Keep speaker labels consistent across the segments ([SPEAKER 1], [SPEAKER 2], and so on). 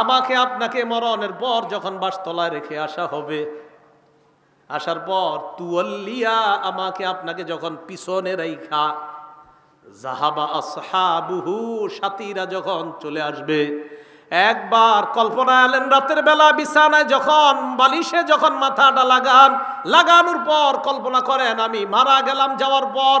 [SPEAKER 1] আমাকে আপনাকে মরণের পর যখন বাসতলায় রেখে আসা হবে, আসার পর তুয়াল্লিয়া আমাকে আপনাকে যখন পিছনে রেখা জাহাবা আসহাবুহু সাথীরা যখন চলে আসবে, একবার কল্পনা এলেন রাতের বেলা বিছানায় যখন, বালিশে যখন মাথাটা লাগান, লাগানোর পর কল্পনা করেন, আমি মারা গেলাম যাওয়ার পর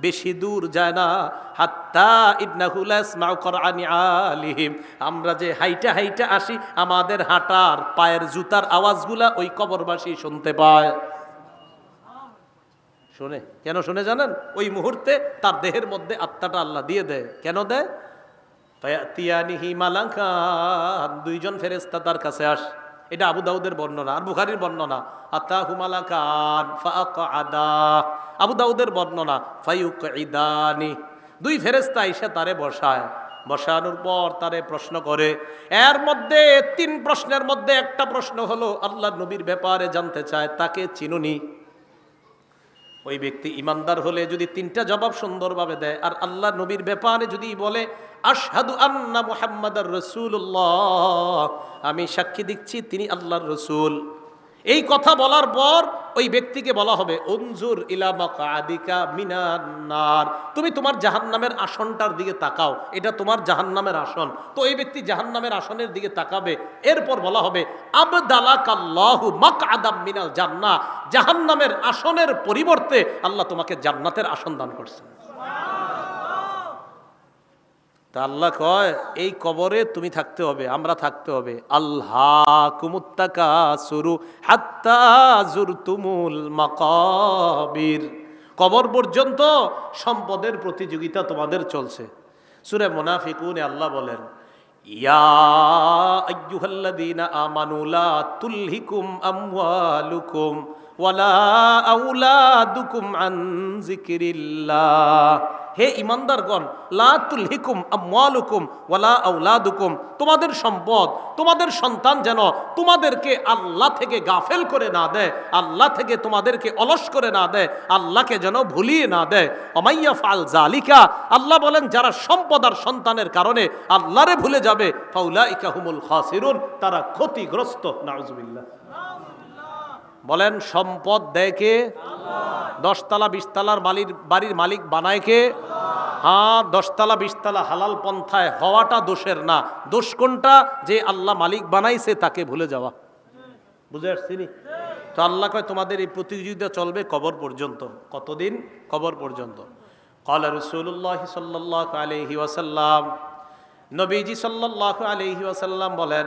[SPEAKER 1] বেশি দূর যায় না। হাত্তা ইবনাহুল ইসমাউ কোরআনি আলিহিম। আমরা যে হাইটা হাইটা আসি, আমাদের হাঁটার পায়ের জুতার আওয়াজগুলা ওই কবরবাসী শুনতে পায়। শোনে, কেন শুনে জানেন? ওই মুহূর্তে তার দেহের মধ্যে আত্মাটা আল্লাহ দিয়ে দেয়। কেন দেয়? দুইজন ফেরেস্তা তার কাছে আস। এটা আবু দাউদের বর্ণনা, আর বুখারির বর্ণনা। আতা হুমালাকান আদা আবু দাউদের বর্ণনা ফাইউক ইদানি দুই ফেরেস্তা এসে তারে বসায়। বসানোর পর তারে প্রশ্ন করে। এর মধ্যে তিন প্রশ্নের মধ্যে একটা প্রশ্ন হলো, আল্লাহ নবীর ব্যাপারে জানতে চায়, তাকে চিনুনি। ওই ব্যক্তি ইমানদার হলে যদি তিনটা জবাব সুন্দরভাবে দেয়, আর আল্লাহ নবীর ব্যাপারে যদি বলে আশহাদু আন্না মুহাম্মাদার রসুল্লাহ আমি সাক্ষী দিচ্ছি তিনি আল্লাহর রসুল। এই কথা বলার পর ওই ব্যক্তিকে বলা হবে অঞ্জুর ইলামাকা মিনান্নার তুমি তোমার জাহান্নামের আসনটার দিকে তাকাও, এটা তোমার জাহান্নামের আসন। তো এই ব্যক্তি জাহান্নামের আসনের দিকে তাকাবে, এরপর বলা হবে, আবদালাকাল্লাহু মাক আদাম মিনাল জান্না জাহান্নামের আসনের পরিবর্তে আল্লাহ তোমাকে জান্নাতের আসন দান করছেন। তা আল্লাহ কয়, এই কবরে তুমি থাকতে হবে, আমরা থাকতে হবে। আল্লাহ কুমুত্তাকা সুরু হাত্তা জুরতুমুল মাকাবির। কবর পর্যন্ত সম্পদের প্রতিযোগিতা তোমাদের চলছে। সুরে মুনাফিকুনে আল্লাহ বলেন, ইয়া হে ইমানদারগণ, লা তুলহিকুম আমওয়ালুকুম ওয়ালা আউলাদুকুম তোমাদের সম্পদ, তোমাদের সন্তান যেন তোমাদেরকে আল্লাহ থেকে গাফেল করে না দেয়, আল্লাহ থেকে তোমাদেরকে অলস করে না দেয়, আল্লাহকে যেন ভুলিয়ে না দেয়। অমাইয়া ফাল জালিকা আল্লাহ বলেন, যারা সম্পদ আর সন্তানের কারণে আল্লাহরে ভুলে যাবে ফাউলা ইকাহুমুল খাসিরুন, তারা ক্ষতিগ্রস্ত, নাউজুবিল্লাহ। বলেন, সম্পদ দেয় কে? দশতলা, বিশতলার মালির বাড়ির মালিক বানায় কে? হ্যাঁ দশতলা, বিশতলা হালাল পন্থায় হওয়াটা দোষের না। দোষ কোনটা? যে আল্লাহ মালিক বানাইছে তাকে ভুলে যাওয়া। বুঝে আসছি নি? তো আল্লাহ কয়, তোমাদের এই প্রতিযোগিতা চলবে কবর পর্যন্ত। কতদিন? কবর পর্যন্ত। কলা রসুল্লাহ সাল্লাহ আলহি ওয়াসাল্লাম, নবীজি সাল্লাহ আলহি ওয়াসাল্লাম বলেন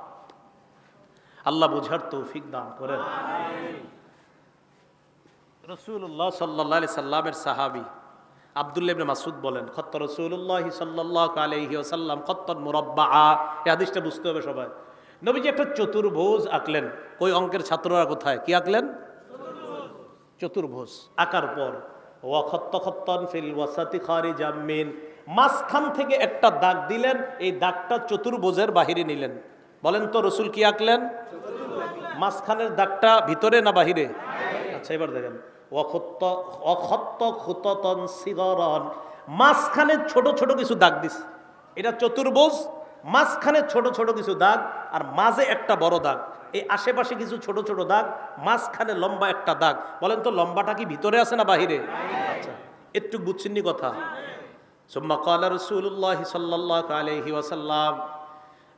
[SPEAKER 1] আল্লাহ বুঝার তৌফিক দান করেন। রসুল্লাহ সাল্লাহ সাল্লামের সাহাবি আবদুল্লাহ ইবনে মাসুদ বলেন, খত্ত রসুল্লাহ সাল্লাহ আলহি খত্তর মুরব্বা এই হাদিসটা বুঝতে হবে সবাই। নবীজি একটা চতুর্ভোজ আঁকলেন। ওই অঙ্কের ছাত্ররা কোথায়? কি আঁকলেন? চতুর্ভোজ আঁকার পর ওয়াখত্ত খত্তন ফিল ওয়াসাতি খারি জামিন মাঝখান থেকে একটা দাগ দিলেন, এই দাগটা চতুর্ভোজের বাহিরে নিলেন। বলেন তো রসুল কি আঁকলেন? মাঝখানের দাগটা ভিতরে না বাহিরে? আচ্ছা এবার দেখেন। অখত্ত খুততন সিগরন। মাঝখানে ছোট ছোট কিছু দাগ দিস। এটা চতুর্ভুজ, মাঝখানে ছোট ছোট কিছু দাগ আর মাঝে একটা বড় দাগ। এই আশেপাশে কিছু ছোট ছোট দাগ, মাঝখানে লম্বা একটা দাগ। বলেন তো, লম্বাটা কি ভিতরে আছে না বাহিরে? আচ্ছা একটু বুঝছেননি কথা? সুম্মা কালা রসুল্লাহ সাল্লাহ আলহি ওয়াসাল্লাম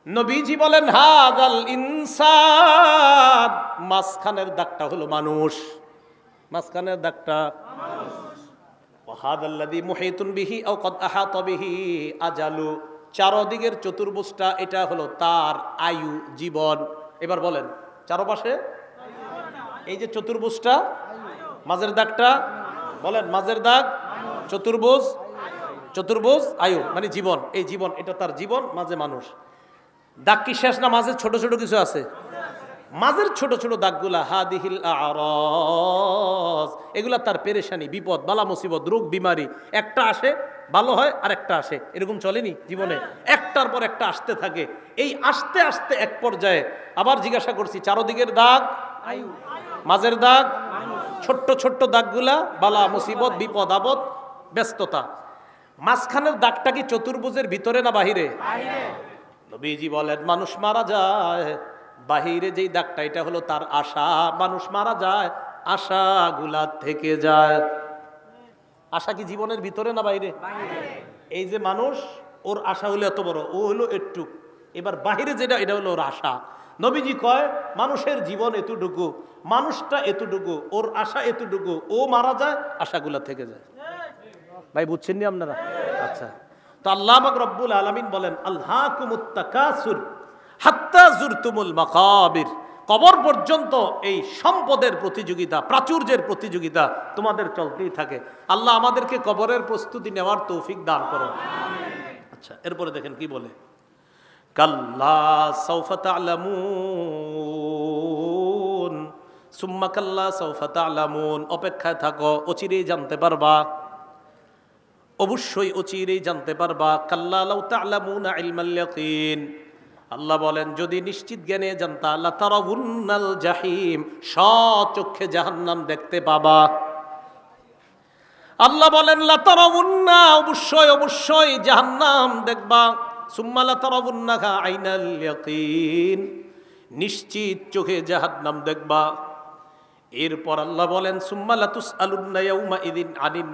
[SPEAKER 1] নবীজি বলেন হাদাল ইনসান। মাঝখানের দাগটা হলো মানুষ। মাঝখানের দাগটা ওয়াহাদাল্লাদি মুহিতুন বিহি আও কদ আহাত বিহি আজালু। চারদিকের চতুর্ভুজটা, এটা হলো তার আয়ু, জীবন। এবার বলেন, চারপাশে? এই যে চতুর্ভুজটা, মাঝের দাগটা, বলেন, মাঝের দাগ, চতুর্ভুজ চতুর্ভুজ, আয়ু মানে জীবন। এই জীবন, এটা তার জীবন, মাঝে মানুষ। দাগ কি শেষ না মাঝে ছোট ছোট কিছু আছে? মাঝের ছোট ছোট দাগগুলা, হাদিহিল এগুলা তার পেরেশানি, বিপদ, বালা মুসিবত, রোগ, বিমারি। একটা আসে, ভালো হয় আর একটা আসে। এরকম চলেনি জীবনে? একটার পর একটা আসতে থাকে। এই আসতে আসতে এক পর্যায়ে আবার জিজ্ঞাসা করছি, চারোদিকের দাগ, মাঝের দাগ, ছোট্ট ছোট্ট দাগগুলা, বালা মুসিবত, বিপদ, আপদ, ব্যস্ততা। মাঝখানের দাগটা কি চতুর্ভুজের ভিতরে না বাহিরে? নবীজি বলেন মানুষ মারা যায় বাহিরে যেই দাগটা এটা হলো তার আশা। মানুষ মারা যায় আশাগুলা থেকে যায়। আশা কি জীবনের ভিতরে না বাইরে? এই যে মানুষ ওর আশা হলো এত বড় ও হলো একটু। এবার বাহিরে যেটা এটা হলো ওর আশা। নবীজি কয় মানুষের জীবন এতটুকু মানুষটা এতটুকু ওর আশা এতটুকু ও মারা যায় আশাগুলা থেকে যায়। ভাই বুঝছেন নি আপনারা আচ্ছা। তো আল্লাহ রব্বুল আলামিন বলেন আল্লাহ কুমুত্তাকাসুর হাত্তা জুরতুমুল মাকাবির। কবর পর্যন্ত এই সম্পদের প্রতিযোগিতা, প্রাচুর্যের প্রতিযোগিতা তোমাদের চলতেই থাকে। আল্লাহ আমাদেরকে কবরের প্রস্তুতি নেওয়ার তৌফিক দান করো আচ্ছা এরপরে দেখেন কি বলে? কাল্লা সৌফা তালামুন, সুম্মা কাল্লা সৌফা তালামুন। অপেক্ষায় থাকো, অচিরেই জানতে পারবা অবশ্যই অচিরেই জানতে পারবা, কাল্লা আল্লাহ বলেন, যদি নিশ্চিত জ্ঞানে জানতা আল্লাহ তারাবুন্নাল জাহিম সচক্ষে জাহান্নাম দেখতে পাবা। আল্লাহ বলেন লাতারাবুন্না অবশ্যই অবশ্যই জাহান্নাম দেখবা। সুম্মা খা আইনাল ইয়াকিন। নিশ্চিত চোখে জাহান্নাম দেখবা। এরপর আল্লাহ বলেন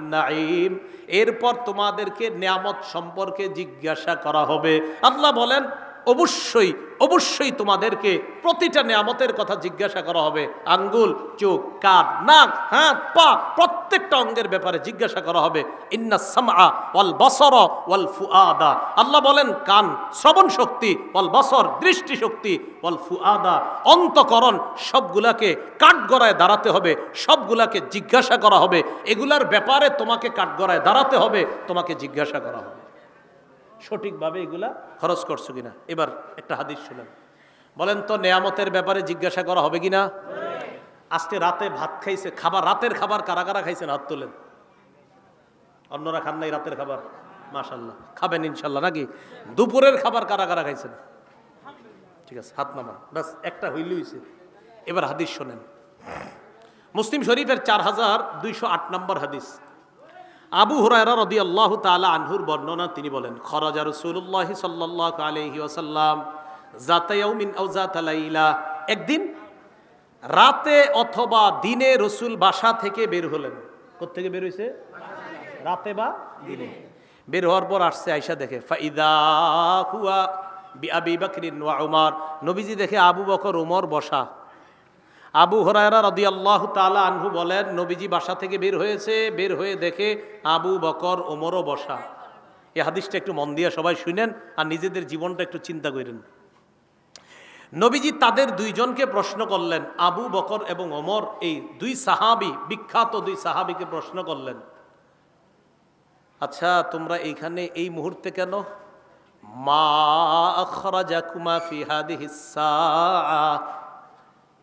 [SPEAKER 1] নাইম এরপর তোমাদেরকে নিয়ামত সম্পর্কে জিজ্ঞাসা করা হবে। আল্লাহ বলেন অবশ্যই অবশ্যই তোমাদেরকে প্রতিটা নিয়ামতের কথা জিজ্ঞাসা করা হবে। আঙ্গুল, চোখ, কান, নাক, হাত, পা, প্রত্যেকটা অঙ্গের ব্যাপারে জিজ্ঞাসা করা হবে। ইন্না সামা ওয়াল বসর ওয়াল ফুআদা। আল্লাহ বলেন, কান শ্রবণ শক্তি, ওয়াল বসর দৃষ্টি শক্তি, ওয়াল ফুআদা। অন্তকরণ, সবগুলাকে কাঠগড়ায় দাঁড়াতে হবে, সবগুলাকে জিজ্ঞাসা করা হবে। এগুলার ব্যাপারে তোমাকে কাঠগড়ায় দাঁড়াতে হবে, তোমাকে জিজ্ঞাসা করা হবে। সঠিকভাবে এগুলা খরচ করছ কিনা? এবার একটা হাদিস শুনেন। বলেন তো, নেয়ামতের ব্যাপারে জিজ্ঞাসা করা হবে কিনা? আজকে রাতে ভাত খাইছে, খাবার, রাতের খাবার কারা কারা খাইছেন? হাত তোলেন। অন্যরা খান নাই রাতের খাবার? মাশাল্লাহ খাবেন ইনশাল্লাহ নাকি? দুপুরের খাবার কারা কারা খাইছেন? ঠিক আছে, হাত নামা ব্যাস, একটা হইল হইছে। এবার হাদিস শোনেন। মুসলিম শরীফের চার হাজার দুইশো আট নম্বর হাদিস। আবু হুরায়রা রদি আল্লাহ তালা আনহুর বর্ণনা, তিনি বলেন, খরাজা রসুল্লাহ সাল্লাহ আলহি ওসাল্লাম জাতায়াউমিন আউজাতালাইলা একদিন রাতে অথবা দিনে রসুল বাসা থেকে বের হলেন। কোথেকে বের হয়েছে রাতে বা দিনে। বের হওয়ার পর আসছে আয়সা দেখে, ফাইদা হুয়া আবি বাকরিন ওয়া উমার। নবীজি দেখে আবু বকর, উমর বসা। আবু হরায়রা রদি আল্লাহ তালা আনহু বলেন, নবীজি বাসা থেকে বের হয়েছে, বের হয়ে দেখে আবু বকর, ওমরও বসা। এই হাদিসটা একটু মন দিয়ে সবাই শুনেন আর নিজেদের জীবনটা একটু চিন্তা করেন। নবীজি তাদের দুইজনকে প্রশ্ন করলেন, আবু বকর এবং ওমর, এই দুই সাহাবি, বিখ্যাত দুই সাহাবিকে প্রশ্ন করলেন আচ্ছা তোমরা এইখানে এই মুহূর্তে কেন? মা আখরাজাকুমা ফি হাদিহিস সাআ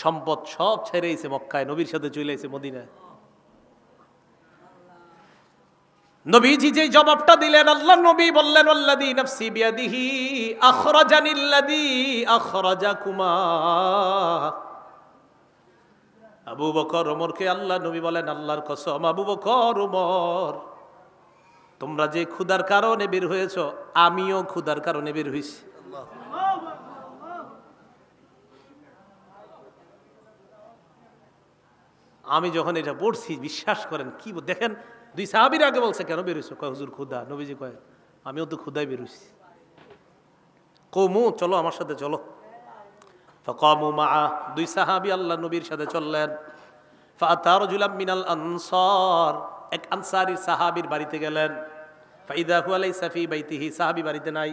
[SPEAKER 1] সম্পদ সব ছেড়েছে মক্কায়, নবীর সাথে চলে এসে মদিনায়। নবীজি যে জবাবটা দিলেন, আল্লাহ নবী বললেন আল্লাদি নফসি বিয়াদিহি আখরাজানিল্লাদি আবু বকর ওমরকে আল্লাহ নবী বলেন, আল্লাহর কসম, আবু বকর ওমর, তোমরা যে ক্ষুধার কারণে বের হয়েছ, আমিও ক্ষুধার কারণে বের হয়েছি আমি যখন এটা পড়ছি, বিশ্বাস করেন, কি দেখেন, দুই সাহাবির আগে বলছে, কেন বেরোইছো কয়, হুজুর, ক্ষুধা। নবীজি কয়, আমিও তো ক্ষুধায় বেরোইছি কমু চলো আমার সাথে, চলো। ফকামু মা দুই সাহাবি আল্লাহ নবীর সাথে চললেন। ফাতার মিনাল আনসার, এক আনসারি সাহাবির বাড়িতে গেলেন। ফাইদা আলাই সাফি বাইতিহি, সাহাবি বাড়িতে নাই।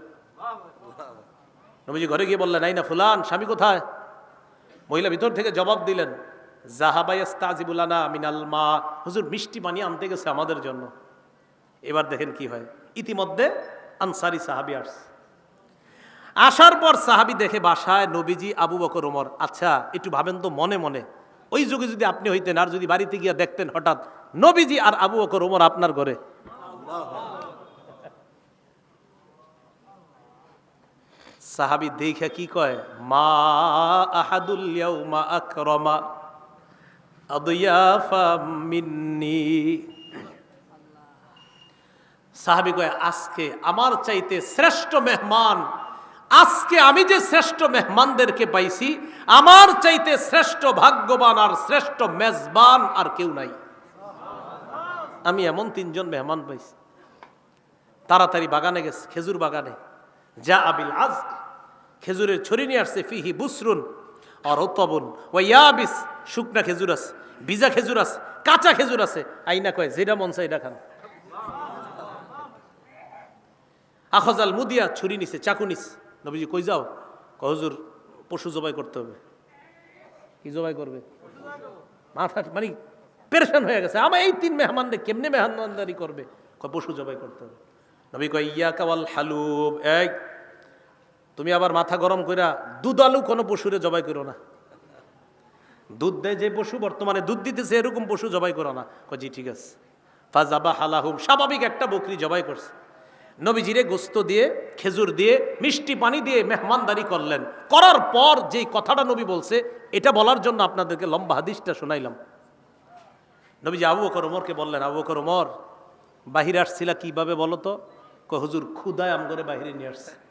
[SPEAKER 1] নবীজি ঘরে গিয়ে বললেন, এই না ফুলান, স্বামী কোথায়? মহিলা ভিতর থেকে জবাব দিলেন জাহাবাইস্তাজিবুলানা মিনাল মা। হুজুর, মিষ্টি পানি আনতে গেছে আমাদের জন্য। এবার দেখেন কি হয়। ইতিমধ্যে আনসারি সাহাবি আসছে। আসার পর সাহাবি দেখে বাসায় নবীজি, আবু বকর, ওমর। আচ্ছা একটু ভাবেন তো মনে মনে। ওই যুগে যদি আপনি হইতেন আর যদি বাড়িতে গিয়ে দেখতেন হঠাৎ, নবীজি আর আবু বকর, ওমর আপনার ঘরে। সাহাবি দেখে কি কয়? মা আহাদুল ইয়াউমা আকরামা আদিয়াফা মিন্নি। সাহাবি কয়, আজকে আমার চাইতে শ্রেষ্ঠ মেহমান, আজকে আমি যে শ্রেষ্ঠ মেহমানদেরকে পাইছি, আমার চাইতে শ্রেষ্ঠ ভাগ্যবান আর শ্রেষ্ঠ মেজবান আর কেউ নাই। আমি এমন তিনজন মেহমান পাইছি। তাড়াতাড়ি বাগানে গেছে, খেজুর বাগানে। যা আবিল আজ খেজুরের ছড়ি নিয়ে আসছে, ফিহি বুসরুন আর ওতবন ও ইয়াবিস শুকনা খেজুর আছে ভিজা খেজুর আছে, কাঁচা খেজুর আছে। আইনা কয়, যেটা মন চাই এটা খান। আখজাল মুদিয়া ছুরি নিছে, চাকু নিছে। নবীজি কই যাও? কয়, হুজুর, পশু জবাই করতে হবে। কি জবাই করবে? মাথা মানে পেরেশান হয়ে গেছে। আমার এই তিন মেহমানদের কেমনে মেহমানদারি করবে? কয়, পশু জবাই করতে হবে। নবী কয় ইয়া কাওয়াল হালুব। এই তুমি আবার মাথা গরম কইরা দুধ আলু কোনো পশুরে জবাই করো না। দুধ দেয় যে পশু, বর্তমানে দুধ দিতেছে এরকম পশু জবাই করো না। কয়, জি, ঠিক আছে। ফাজাবা হালাহুম, স্বাভাবিক একটা বকরি জবাই করছে। নবীজিরে গোস্ত দিয়ে, খেজুর দিয়ে, মিষ্টি পানি দিয়ে মেহমানদারি করলেন। করার পর যেই কথাটা নবী বলছে, এটা বলার জন্য আপনাদেরকে লম্বা হাদিসটা শোনাইলাম। নবীজি আবু বকর ওমরকে বললেন, আবু বকর ওমর, বাহিরে আসছিলা কীভাবে বলো তো? হুজুর ক্ষুদায় আম করে বাহিরে নিয়ে আসছে।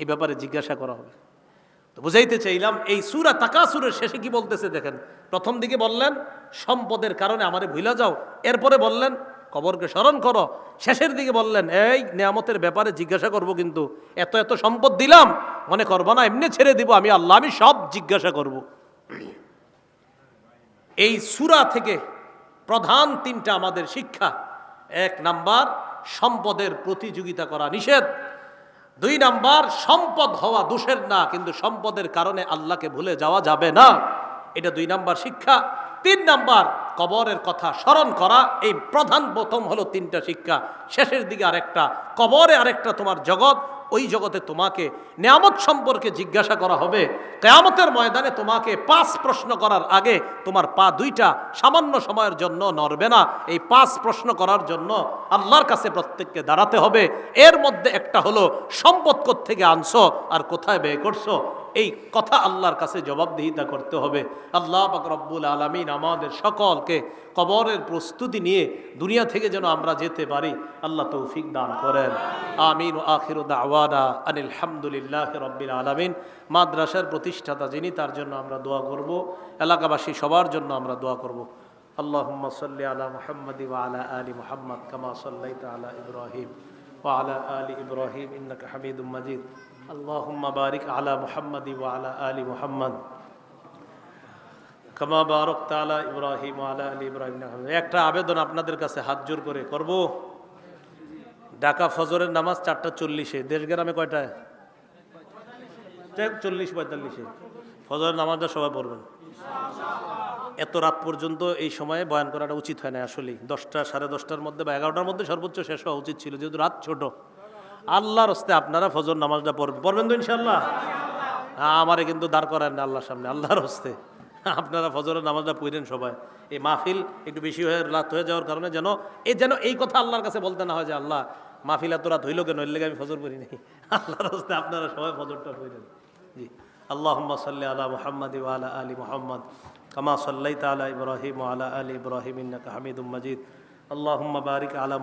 [SPEAKER 1] এই ব্যাপারে জিজ্ঞাসা করা হবে। তো বুঝাইতে চাইলাম, এই সুরা তাকাসুরের শেষে কি বলতেছে দেখেন। প্রথম দিকে বললেন, সম্পদের কারণে আমারে ভুলা যাও। এরপরে বললেন, কবরকে স্মরণ করো। শেষের দিকে বললেন, এই নেয়ামতের ব্যাপারে জিজ্ঞাসা করব কিন্তু। এত এত সম্পদ দিলাম, মনে করব না, এমনি ছেড়ে দিব, আমি আল্লাহ, আমি সব জিজ্ঞাসা করব। এই সুরা থেকে প্রধান তিনটা আমাদের শিক্ষা। এক নাম্বার, সম্পদের প্রতিযোগিতা করা নিষেধ। দুই নাম্বার, সম্পদ হওয়া দোষের না, কিন্তু সম্পদের কারণে আল্লাহকে ভুলে যাওয়া যাবে না। এটা দুই নাম্বার শিক্ষা। তিন নাম্বার, কবরের কথা স্মরণ করা। এই প্রধান প্রথম হলো তিনটা শিক্ষা। শেষের দিকে আরেকটা, কবরে আরেকটা তোমার জগৎ। ওই জগতে তোমাকে নিয়ামত সম্পর্কে জিজ্ঞাসা করা হবে। কেয়ামতের ময়দানে তোমাকে পাঁচ প্রশ্ন করার আগে তোমার পা দুইটা সামান্য সময়ের জন্য নড়বে না। এই পাঁচ প্রশ্ন করার জন্য আল্লাহর কাছে প্রত্যেককে দাঁড়াতে হবে। এর মধ্যে একটা হলো, সম্পদ থেকে আনছো আর কোথায় ব্যয় করছ? এই কথা আল্লাহর কাছে জবাবদিহিতা করতে হবে। আল্লাহ পাক রব্বুল আলমিন আমাদের সকলকে কবরের প্রস্তুতি নিয়ে দুনিয়া থেকে যেন আমরা যেতে পারি আল্লাহ তৌফিক দান করেন আমিন ও আখির দাওয়ানা আনিল হামদুলিল্লাহ রব্বিল আলমিন মাদ্রাসার প্রতিষ্ঠাতা যিনি তার জন্য আমরা দোয়া করব এলাকাবাসী সবার জন্য আমরা দোয়া করব اللهم صل على محمد وعلى آل محمد كما صليت على إبراهيم وعلى آل إبراهيم إنك حميد مجيد اللهم بارك على محمد وعلى آل محمد কামা বারক তালা ইব্রাহিম আলা আলী ইব্রাহিম একটা আবেদন আপনাদের কাছে হাত জোর করে করব। ঢাকা ফজরের নামাজ চারটা চল্লিশে। দেশ গ্রামে কয়টায়? চল্লিশ, পঁয়তাল্লিশে। ফজরের নামাজটা সবাই পড়বেন। এত রাত পর্যন্ত এই সময়ে বয়ান করাটা উচিত হয় না আসলে দশটা, সাড়ে দশটার মধ্যে বা এগারোটার মধ্যে সর্বোচ্চ শেষ হওয়া উচিত ছিল, যেহেতু রাত ছোট। আল্লাহর হস্তে আপনারা ফজর নামাজটা পড়বেন। পড়বেন তো ইনশাল্লাহ হ্যাঁ আমারে কিন্তু দাঁড় করেন না আল্লাহর সামনে, আল্লাহর হস্তে আপনারা ফজরের নামাজটা পড়েন সবাই। এই মাহফিল একটু বেশি হয়ে রাত হয়ে যাওয়ার কারণে যেন এই যেন এই কথা আল্লাহর কাছে বলতে না হয় যে, আল্লাহ, মাহফিল এত রাত হইল কেন? এর লেগে আমি ফজর করি নাই। আল্লাহর হস্তে আপনারা সবাই ফজরটা পড়েন জি। আল্লাহ সাল্লি আলা মোহাম্মদ আলা আলী মোহাম্মদ, কামা সাল্লাই তালা ইব্রাহিম আলা আলী ইব্রাহিম ইন্নাকা হামিদুম মজিদ। আল্লাহ বারিক আলা